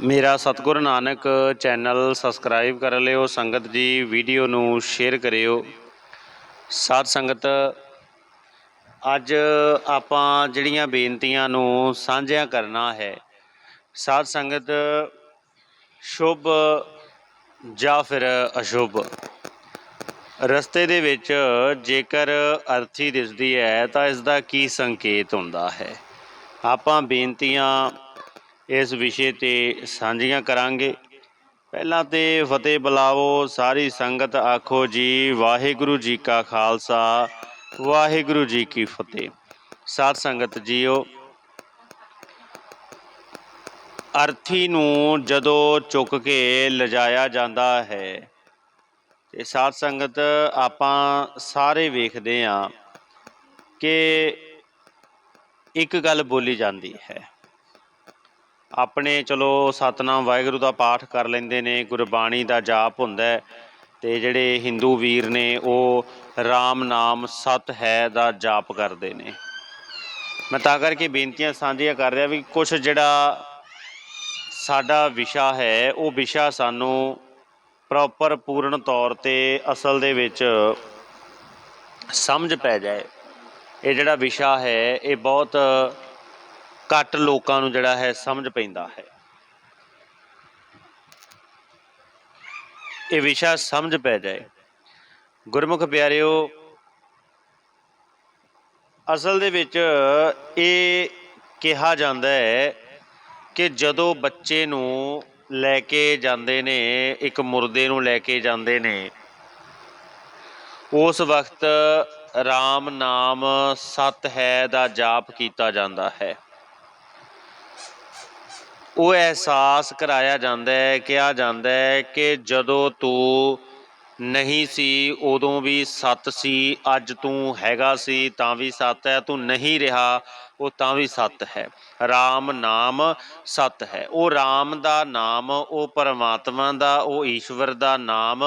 ਮੇਰਾ ਸਤਿਗੁਰ Nanak channel subscribe ਕਰ ਲਿਓ, ਸੰਗਤ ਜੀ ਵੀਡੀਓ ਨੂੰ ਸ਼ੇਅਰ ਕਰਿਓ। ਸਾਧ ਸੰਗਤ, ਅੱਜ ਆਪਾਂ ਜਿਹੜੀਆਂ ਬੇਨਤੀਆਂ ਨੂੰ ਸਾਂਝੀਆਂ ਕਰਨਾ ਹੈ, ਸਾਧ ਸੰਗਤ ਸ਼ੁਭ ਜਾਂ ਫਿਰ ਅਸ਼ੁਭ। ਰਸਤੇ ਦੇ ਵਿੱਚ ਜੇਕਰ ਅਰਥੀ ਦਿਸਦੀ ਹੈ ਤਾਂ ਇਸ ਦਾ ਕੀ ਸੰਕੇਤ ਹੁੰਦਾ ਹੈ? ਆਪਾਂ ਬੇਨਤੀਆਂ ਇਸ ਵਿਸ਼ੇ ਤੇ ਸਾਂਝੀਆਂ ਕਰਾਂਗੇ। ਪਹਿਲਾਂ ਤੇ ਫਤਿਹ ਬੁਲਾਵੋ, ਸਾਰੀ ਸੰਗਤ ਆਖੋ ਜੀ, ਵਾਹਿਗੁਰੂ ਜੀ ਕਾ ਖਾਲਸਾ, ਵਾਹਿਗੁਰੂ ਜੀ ਕੀ ਫਤਿਹ। ਸਾਧ ਸੰਗਤ ਜੀਓ, ਅਰਥੀ ਨੂੰ ਜਦੋਂ ਚੁੱਕ ਕੇ ਲਿਜਾਇਆ ਜਾਂਦਾ ਹੈ, ਤੇ ਸਾਧ ਸੰਗਤ ਆਪਾਂ ਸਾਰੇ ਵੇਖਦੇ ਹਾਂ ਕਿ ਇੱਕ ਗੱਲ ਬੋਲੀ ਜਾਂਦੀ ਹੈ। ਆਪਣੇ ਚਲੋ ਸਤਨਾਮ ਵਾਹਿਗੁਰੂ ਦਾ ਪਾਠ ਕਰ ਲੈਂਦੇ ਨੇ, ਗੁਰਬਾਣੀ ਦਾ ਜਾਪ ਹੁੰਦਾ ਹੈ ਤੇ ਜਿਹੜੇ ਹਿੰਦੂ ਵੀਰ ਨੇ ਉਹ RAM ਨਾਮ ਸਤ ਹੈ ਦਾ ਜਾਪ ਕਰਦੇ ਨੇ। ਮੈਂ ਤਾਂ ਕਰਕੇ ਬੇਨਤੀਆਂ ਸਾਂਝੀਆਂ ਕਰ ਰਿਹਾ ਵੀ ਕੁਝ ਜਿਹੜਾ ਸਾਡਾ ਵਿਸ਼ਾ ਹੈ, ਉਹ ਵਿਸ਼ਾ ਸਾਨੂੰ ਪ੍ਰੋਪਰ ਪੂਰਨ ਤੌਰ ਤੇ ਅਸਲ ਦੇ ਵਿੱਚ ਸਮਝ ਪੈ ਜਾਏ। ਇਹ ਜਿਹੜਾ ਵਿਸ਼ਾ ਹੈ, ਇਹ ਬਹੁਤ ਘੱਟ ਲੋਕਾਂ ਨੂੰ ਜਿਹੜਾ ਹੈ ਸਮਝ ਪੈਂਦਾ ਹੈ। ਇਹ ਵਿਸ਼ਾ ਸਮਝ ਪੈ ਜਾਏ। ਗੁਰਮੁਖ ਪਿਆਰਿਓ, ਅਸਲ ਦੇ ਵਿੱਚ ਇਹ ਕਿਹਾ ਜਾਂਦਾ ਹੈ ਕਿ ਜਦੋਂ ਬੱਚੇ ਨੂੰ ਲੈ ਕੇ ਜਾਂਦੇ ਨੇ, ਇੱਕ ਮੁਰਦੇ ਨੂੰ ਲੈ ਕੇ ਜਾਂਦੇ ਨੇ, ਉਸ ਵਕਤ RAM ਨਾਮ ਸਤ ਹੈ ਦਾ ਜਾਪ ਕੀਤਾ ਜਾਂਦਾ ਹੈ। ਉਹ ਅਹਿਸਾਸ ਕਰਾਇਆ ਜਾਂਦਾ ਹੈ, ਕਿਹਾ ਜਾਂਦਾ ਹੈ ਕਿ ਜਦੋਂ ਤੂੰ ਨਹੀਂ ਸੀ, ਉਦੋਂ ਵੀ ਸੱਤ ਸੀ, ਅੱਜ ਤੂੰ ਹੈਗਾ ਸੀ ਤਾਂ ਵੀ ਸੱਤ ਹੈ, ਤੂੰ ਨਹੀਂ ਰਿਹਾ, ਉਹ ਤਾਂ ਵੀ ਸੱਤ ਹੈ। RAM ਨਾਮ ਸੱਤ ਹੈ। ਉਹ RAM ਦਾ ਨਾਮ, ਉਹ ਪਰਮਾਤਮਾ ਦਾ, ਉਹ ਈਸ਼ਵਰ ਦਾ ਨਾਮ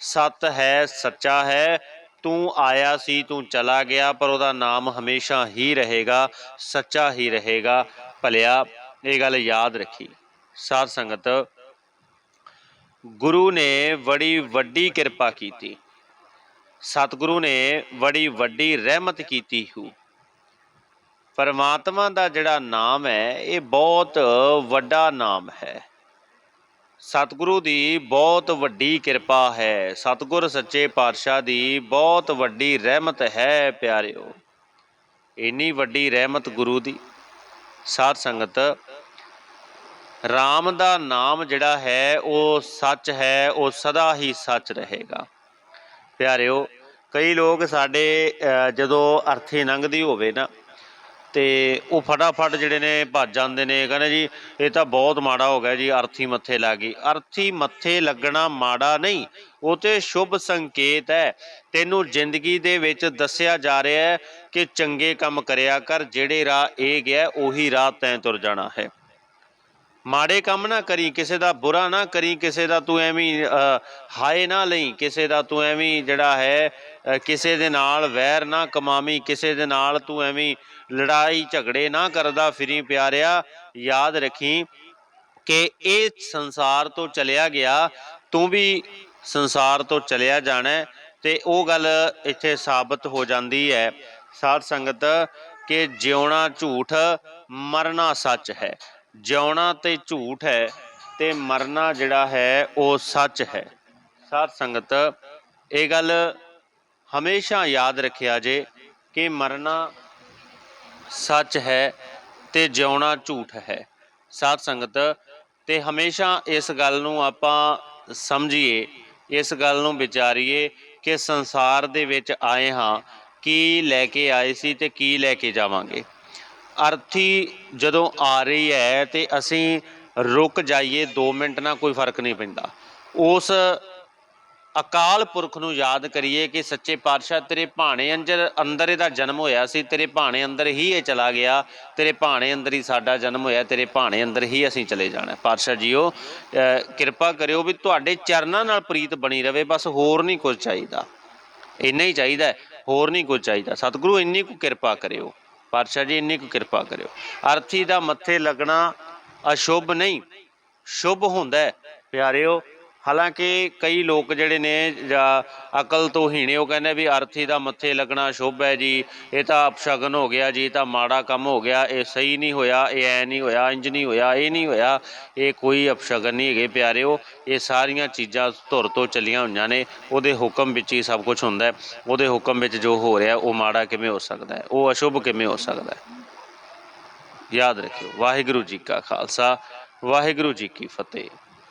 ਸੱਤ ਹੈ, ਸੱਚਾ ਹੈ। ਤੂੰ ਆਇਆ ਸੀ, ਤੂੰ ਚਲਾ ਗਿਆ, ਪਰ ਉਹਦਾ ਨਾਮ ਹਮੇਸ਼ਾ ਹੀ ਰਹੇਗਾ, ਸੱਚਾ ਹੀ ਰਹੇਗਾ। ਭਲਿਆ ਇਹ ਗੱਲ ਯਾਦ ਰੱਖੀ। ਸਾਧ ਸੰਗਤ, ਗੁਰੂ ਨੇ ਬੜੀ ਵੱਡੀ ਕਿਰਪਾ ਕੀਤੀ। ਸਤਿਗੁਰੂ ਨੇ ਬੜੀ ਵੱਡੀ ਰਹਿਮਤ ਕੀਤੀ ਹੂ। ਪਰਮਾਤਮਾ ਦਾ ਜਿਹੜਾ ਨਾਮ ਹੈ, ਇਹ ਬਹੁਤ ਵੱਡਾ ਨਾਮ ਹੈ। ਸਤਿਗੁਰੂ ਦੀ ਬਹੁਤ ਵੱਡੀ ਕਿਰਪਾ ਹੈ। ਸਤਿਗੁਰ ਸੱਚੇ ਪਾਤਸ਼ਾਹ ਦੀ ਬਹੁਤ ਵੱਡੀ ਰਹਿਮਤ ਹੈ, ਪਿਆਰਿਓ। ਇੰਨੀ ਵੱਡੀ ਰਹਿਮਤ ਗੁਰੂ ਦੀ। ਸਾਧ ਸੰਗਤ RAM ਦਾ ਨਾਮ ਜਿਹੜਾ ਹੈ, ਉਹ ਸੱਚ ਹੈ, ਉਹ ਸਦਾ ਹੀ ਸੱਚ ਰਹੇਗਾ। ਪਿਆਰਿਓ, ਕਈ ਲੋਕ ਸਾਡੇ ਜਦੋਂ ਅਰਥੀ ਲੰਘਦੀ ਹੋਵੇ ਨਾ, ਤੇ ਉਹ ਫਟਾਫਟ ਜਿਹੜੇ ਨੇ ਭੱਜ ਜਾਂਦੇ ਨੇ, ਕਹਿੰਦੇ ਜੀ, ਇਹ ਤਾਂ ਬਹੁਤ ਮਾੜਾ ਹੋ ਗਿਆ ਜੀ, ਅਰਥੀ ਮੱਥੇ ਲੱਗ ਗਈ। ਅਰਥੀ ਮੱਥੇ ਲੱਗਣਾ ਮਾੜਾ ਨਹੀਂ, ਉਹ ਤੇ ਸ਼ੁਭ ਸੰਕੇਤ ਹੈ। ਤੈਨੂੰ ਜ਼ਿੰਦਗੀ ਦੇ ਵਿੱਚ ਦੱਸਿਆ ਜਾ ਰਿਹਾ ਹੈ ਕਿ ਚੰਗੇ ਕੰਮ ਕਰਿਆ ਕਰ, ਜਿਹੜੇ ਰਾਹ ਇਹ ਗਿਆ, ਉਹੀ ਰਾਹ ਤੈਂ ਤੁਰ ਜਾਣਾ ਹੈ। ਮਾੜੇ ਕੰਮ ਨਾ ਕਰੀ, ਕਿਸੇ ਦਾ ਬੁਰਾ ਨਾ ਕਰੀ, ਕਿਸੇ ਦਾ ਤੂੰ ਐਵੇਂ ਹਾਏ ਨਾ ਲਈ, ਕਿਸੇ ਦਾ ਤੂੰ ਐਵੇਂ ਜਿਹੜਾ ਹੈ ਕਿਸੇ ਦੇ ਨਾਲ ਵੈਰ ਨਾ ਕਮਾਵੀਂ, ਕਿਸੇ ਦੇ ਨਾਲ ਤੂੰ ਐਵੇਂ ਲੜਾਈ ਝਗੜੇ ਨਾ ਕਰਦਾ ਫਿਰੀ ਪਿਆਰਿਆ। ਯਾਦ ਰੱਖੀ ਕਿ ਇਹ ਸੰਸਾਰ ਤੋਂ ਚਲਿਆ ਗਿਆ, ਤੂੰ ਵੀ ਸੰਸਾਰ ਤੋਂ ਚਲਿਆ ਜਾਣਾ ਤੇ ਉਹ ਗੱਲ ਇੱਥੇ ਸਾਬਤ ਹੋ ਜਾਂਦੀ ਹੈ। ਸਾਧ ਸੰਗਤ, ਕਿ ਜਿਉਣਾ ਝੂਠ, ਮਰਨਾ ਸੱਚ ਹੈ। ਜਿਉਣਾ ਤੇ ਝੂਠ ਹੈ ਤੇ ਮਰਨਾ ਜਿਹੜਾ ਹੈ ਉਹ ਸੱਚ ਹੈ। ਸਾਧ ਸੰਗਤ, ਇਹ ਗੱਲ ਹਮੇਸ਼ਾ ਯਾਦ ਰੱਖਿਆ ਜੇ ਕਿ ਮਰਨਾ ਸੱਚ ਹੈ ਤੇ ਜਿਉਣਾ ਝੂਠ ਹੈ। ਸਾਧ ਸੰਗਤ, ਤੇ ਹਮੇਸ਼ਾ ਇਸ ਗੱਲ ਨੂੰ ਆਪਾਂ ਸਮਝੀਏ, ਇਸ ਗੱਲ ਨੂੰ ਵਿਚਾਰੀਏ ਕਿ ਸੰਸਾਰ ਦੇ ਵਿੱਚ ਆਏ ਹਾਂ, ਕੀ ਲੈ ਕੇ ਆਏ ਸੀ ਤੇ ਕੀ ਲੈ ਕੇ ਜਾਵਾਂਗੇ। ਅਰਥੀ ਜਦੋਂ ਆ ਰਹੀ ਹੈ ਤੇ ਅਸੀਂ ਰੁਕ ਜਾਈਏ 2 ਮਿੰਟ ਨਾਲ ਕੋਈ ਫ਼ਰਕ ਨਹੀਂ ਪੈਂਦਾ। ਉਸ ਅਕਾਲ ਪੁਰਖ ਨੂੰ ਯਾਦ ਕਰੀਏ ਕਿ ਸੱਚੇ ਪਾਤਸ਼ਾਹ ਤੇਰੇ ਭਾਣੇ ਅੰਦਰ ਅੰਦਰ ਇਹਦਾ ਜਨਮ ਹੋਇਆ ਸੀ, ਤੇਰੇ ਭਾਣੇ ਅੰਦਰ ਹੀ ਇਹ ਚਲਾ ਗਿਆ, ਤੇਰੇ ਭਾਣੇ ਅੰਦਰ ਹੀ ਸਾਡਾ ਜਨਮ ਹੋਇਆ, ਤੇਰੇ ਭਾਣੇ ਅੰਦਰ ਹੀ ਅਸੀਂ ਚਲੇ ਜਾਣਾ। ਪਾਤਸ਼ਾਹ ਜੀਓ, ਅਹ, ਕਿਰਪਾ ਕਰਿਓ ਵੀ ਤੁਹਾਡੇ ਚਰਨਾਂ ਨਾਲ ਪ੍ਰੀਤ ਬਣੀ ਰਵੇ, ਬਸ ਹੋਰ ਨਹੀਂ ਕੁਝ ਚਾਹੀਦਾ। ਇੰਨਾ ਹੀ ਚਾਹੀਦਾ ਹੋਰ ਨਹੀਂ ਕੁਝ ਚਾਹੀਦਾ। ਸਤਿਗੁਰੂ, ਇੰਨੀ ਕੁ ਕਿਰਪਾ ਕਰਿਓ। ਪਾਤਸ਼ਾਹ ਜੀ, ਇੰਨੀ ਕੁ ਕਿਰਪਾ ਕਰਿਓ। ਅਰਥੀ ਦਾ ਮੱਥੇ ਲੱਗਣਾ ਅਸ਼ੁਭ ਨਹੀਂ। ਸ਼ੁਭ ਹੁੰਦਾ ਹੈ। ਪਿਆਰਿਓ ਹਾਲਾਂਕਿ ਕਈ ਲੋਕ ਜਿਹੜੇ ਨੇ, ਜਾਂ ਅਕਲ ਤੋਂ ਹੀਣੇ, ਉਹ ਕਹਿੰਦੇ ਵੀ ਅਰਥੀ ਦਾ ਮੱਥੇ ਲੱਗਣਾ ਸ਼ੁਭ ਹੈ ਜੀ, ਇਹ ਤਾਂ ਅਪਸ਼ਗਨ ਹੋ ਗਿਆ ਜੀ, ਇਹ ਤਾਂ ਮਾੜਾ ਕੰਮ ਹੋ ਗਿਆ, ਇਹ ਸਹੀ ਨਹੀਂ ਹੋਇਆ, ਇਹ ਐ ਨਹੀਂ ਹੋਇਆ ਇੰਜ ਨਹੀਂ ਹੋਇਆ, ਇਹ ਨਹੀਂ ਹੋਇਆ, ਇਹ ਕੋਈ ਅਪਸ਼ਗਨ ਨਹੀਂ ਹੈਗੇ ਪਿਆਰਿਓ, ਇਹ ਸਾਰੀਆਂ ਚੀਜ਼ਾਂ ਧੁਰ ਤੋਂ ਚੱਲੀਆਂ ਹੋਈਆਂ ਨੇ, ਉਹਦੇ ਹੁਕਮ ਵਿੱਚ ਹੀ ਸਭ ਕੁਝ ਹੁੰਦਾ ਹੈ, ਉਹਦੇ ਹੁਕਮ ਵਿੱਚ ਜੋ ਹੋ ਰਿਹਾ, ਉਹ ਮਾੜਾ ਕਿਵੇਂ ਹੋ ਸਕਦਾ ਹੈ, ਉਹ ਅਸ਼ੁਭ ਕਿਵੇਂ ਹੋ ਸਕਦਾ ਹੈ। ਯਾਦ ਰੱਖਿਓ, ਵਾਹਿਗੁਰੂ ਜੀ ਕਾ ਖਾਲਸਾ, ਵਾਹਿਗੁਰੂ ਜੀ ਕੀ ਫਤਿਹ।